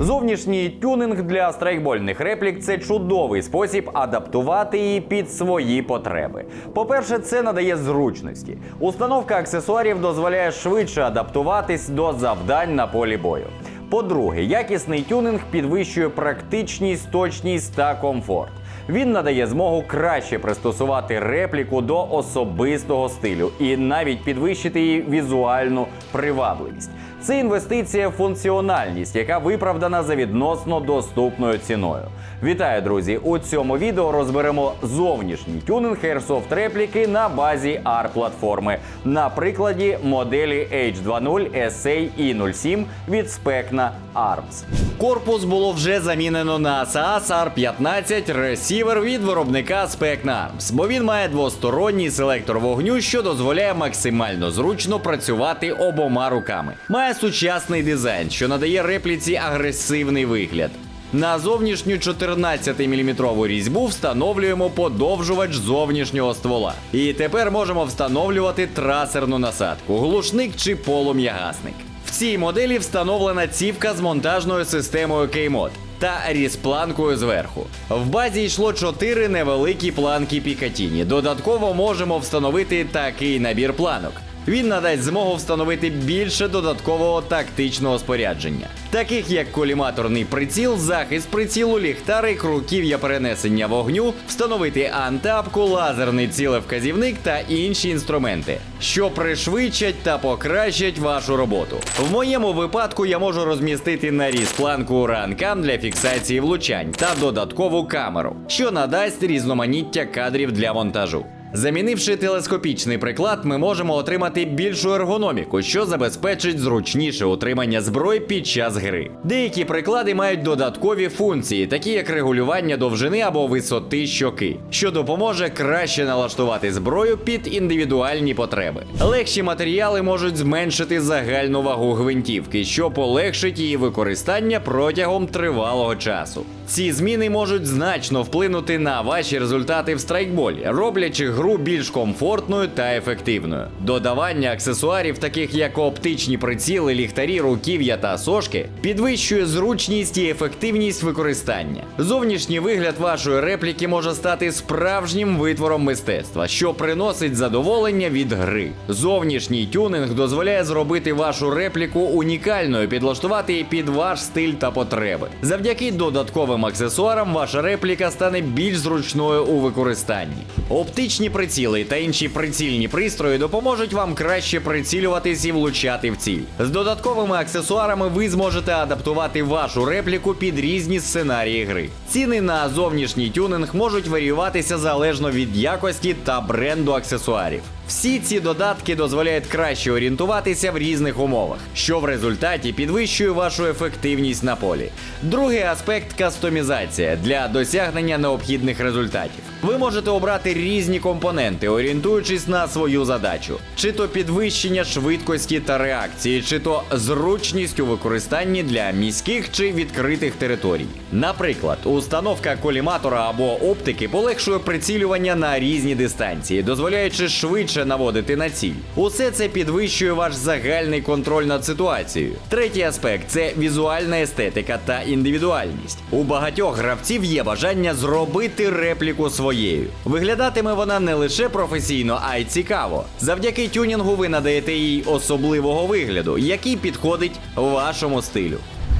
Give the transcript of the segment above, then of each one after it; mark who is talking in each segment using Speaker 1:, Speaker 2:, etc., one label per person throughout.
Speaker 1: Зовнішній тюнинг для страйкбольних реплік це чудовий спосіб адаптувати її під свої потреби. По-перше, це надає зручності. Установка аксесуарів дозволяє швидше адаптуватись до завдань на полі бою. По-друге, якісний тюнинг підвищує практичність, точність та комфорт. Він надає змогу краще пристосувати репліку до особистого стилю і навіть підвищити її візуальну привабливість. Це інвестиція в функціональність, яка виправдана за відносно доступною ціною. Вітаю, друзі! У цьому відео розберемо зовнішній тюнинг Airsoft репліки на базі R-платформи на прикладі моделі H20 SA E07 від Specna Arms. Корпус було вже замінено на SAS R15 ресівер від виробника Specna Arms, бо він має двосторонній селектор вогню, що дозволяє максимально зручно працювати обома руками. Має сучасний дизайн, що надає репліці агресивний вигляд. На зовнішню 14-мм різьбу встановлюємо подовжувач зовнішнього ствола. І тепер можемо встановлювати трасерну насадку, глушник чи полум'ягасник. В цій моделі встановлена цівка з монтажною системою K-Mod та різпланкою зверху. В базі йшло 4 невеликі планки Пікатіні. Додатково можемо встановити такий набір планок. Він надасть змогу встановити більше додаткового тактичного спорядження, таких як коліматорний приціл, захист прицілу, ліхтарик, руків'я перенесення вогню, встановити антапку, лазерний цілевказівник та інші інструменти, що пришвидшать та покращать вашу роботу. В моєму випадку я можу розмістити наріз планку ранкам для фіксації влучань та додаткову камеру, що надасть різноманіття кадрів для монтажу. Замінивши телескопічний приклад, ми можемо отримати більшу ергономіку, що забезпечить зручніше утримання зброї під час гри. Деякі приклади мають додаткові функції, такі як регулювання довжини або висоти щоки, що допоможе краще налаштувати зброю під індивідуальні потреби. Легші матеріали можуть зменшити загальну вагу гвинтівки, що полегшить її використання протягом тривалого часу. Ці зміни можуть значно вплинути на ваші результати в страйкболі, роблячи гру більш комфортною та ефективною. Додавання аксесуарів, таких як оптичні приціли, ліхтарі, руків'я та сошки, підвищує зручність і ефективність використання. Зовнішній вигляд вашої репліки може стати справжнім витвором мистецтва, що приносить задоволення від гри. Зовнішній тюнинг дозволяє зробити вашу репліку унікальною, підлаштувати її під ваш стиль та потреби. Завдяки додатковим аксесуарам ваша репліка стане більш зручною у використанні. Оптичні приціли та інші прицільні пристрої допоможуть вам краще прицілюватись і влучати в ціль. З додатковими аксесуарами ви зможете адаптувати вашу репліку під різні сценарії гри. Ціни на зовнішній тюнинг можуть варіюватися залежно від якості та бренду аксесуарів. Всі ці додатки дозволяють краще орієнтуватися в різних умовах, що в результаті підвищує вашу ефективність на полі. Другий аспект кастомізація для досягнення необхідних результатів. Ви можете обрати різні компоненти, орієнтуючись на свою задачу, чи то підвищення швидкості та реакції, чи то зручність у використанні для міських чи відкритих територій. Наприклад, установка коліматора або оптики полегшує прицілювання на різні дистанції, дозволяючи швидше наводити на ціль. Усе це підвищує ваш загальний контроль над ситуацією. Третій аспект це візуальна естетика та індивідуальність. У багатьох гравців є бажання зробити репліку своєю. Виглядатиме вона не лише професійно, а й цікаво. Завдяки тюнінгу ви надаєте їй особливого вигляду, який підходить вашому стилю.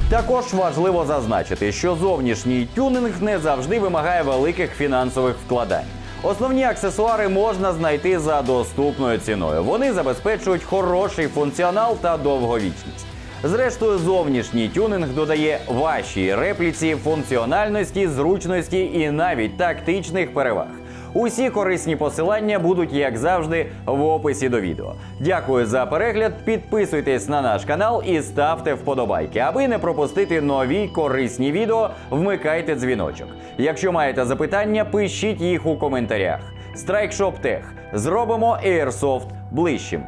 Speaker 1: Також важливо зазначити, що зовнішній тюнинг не завжди вимагає великих фінансових вкладань. Основні аксесуари можна знайти за доступною ціною. Вони забезпечують хороший функціонал та довговічність. Зрештою, зовнішній тюнинг додає вашій репліці функціональності, зручності і навіть тактичних переваг. Усі корисні посилання будуть, як завжди, в описі до відео. Дякую за перегляд. Підписуйтесь на наш канал і ставте вподобайки. Аби не пропустити нові корисні відео, вмикайте дзвіночок. Якщо маєте запитання, пишіть їх у коментарях. Страйкшоп Тех. Зробимо Airsoft ближчим.